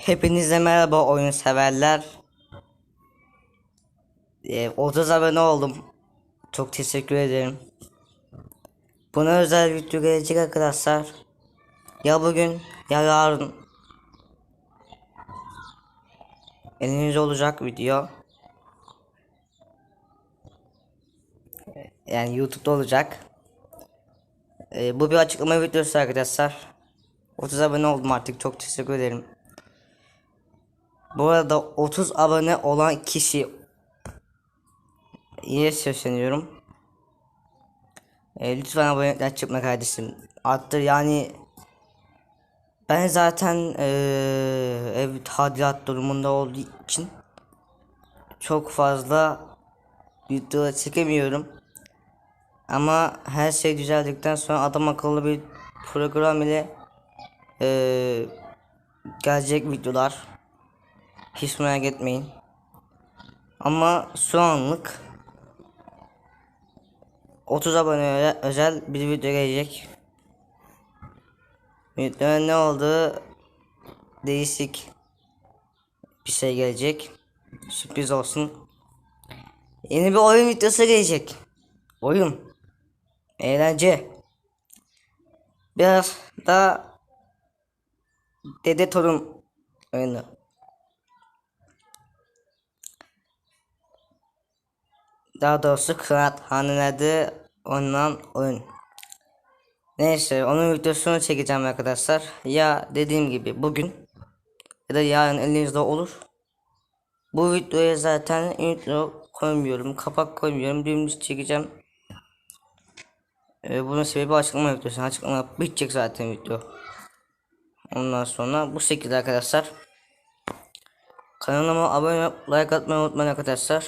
Hepinize merhaba oyun severler. Ee, 30 abone oldum. Çok teşekkür ederim. Buna özel video gelecek arkadaşlar. Ya bugün ya yarın. Elinizde olacak video. Yani YouTube'da olacak. Ee, bu bir açıklama videosu arkadaşlar. 30 abone oldum artık. Çok teşekkür ederim. Bu arada 30 abone olan kişi iyi sesleniyorum. E, lütfen abonelikten çıkma kardeşim. Arttır yani ben zaten e, ev tadilat durumunda olduğu için çok fazla video çekemiyorum. Ama her şey düzeldikten sonra adam akıllı bir program ile e, gelecek videolar. Hiç merak etmeyin. Ama şu anlık 30 aboneye özel bir video gelecek. Videoda ne oldu? Değişik bir şey gelecek. Sürpriz olsun. Yeni bir oyun videosu gelecek. Oyun. Eğlence. Biraz da Dede Torun oyunu. Daha doğrusu kıraathanelerde oynanan oyun. Neyse onun videosunu çekeceğim arkadaşlar. Ya dediğim gibi bugün ya da yarın elinizde olur. Bu videoya zaten intro koymuyorum, kapak koymuyorum, dümdüz çekeceğim. Ee, bunun sebebi açıklama videosu. Açıklama bitecek zaten video. Ondan sonra bu şekilde arkadaşlar. Kanalıma abone olup like atmayı unutmayın arkadaşlar.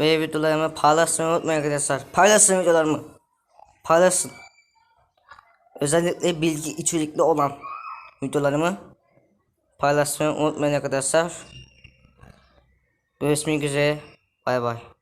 Ve videolarımı paylaşmayı unutmayın arkadaşlar. Paylaşın videolarımı. Paylaşın. Özellikle bilgi içerikli olan videolarımı paylaşmayı unutmayın arkadaşlar. Görüşmek üzere. Bay bay.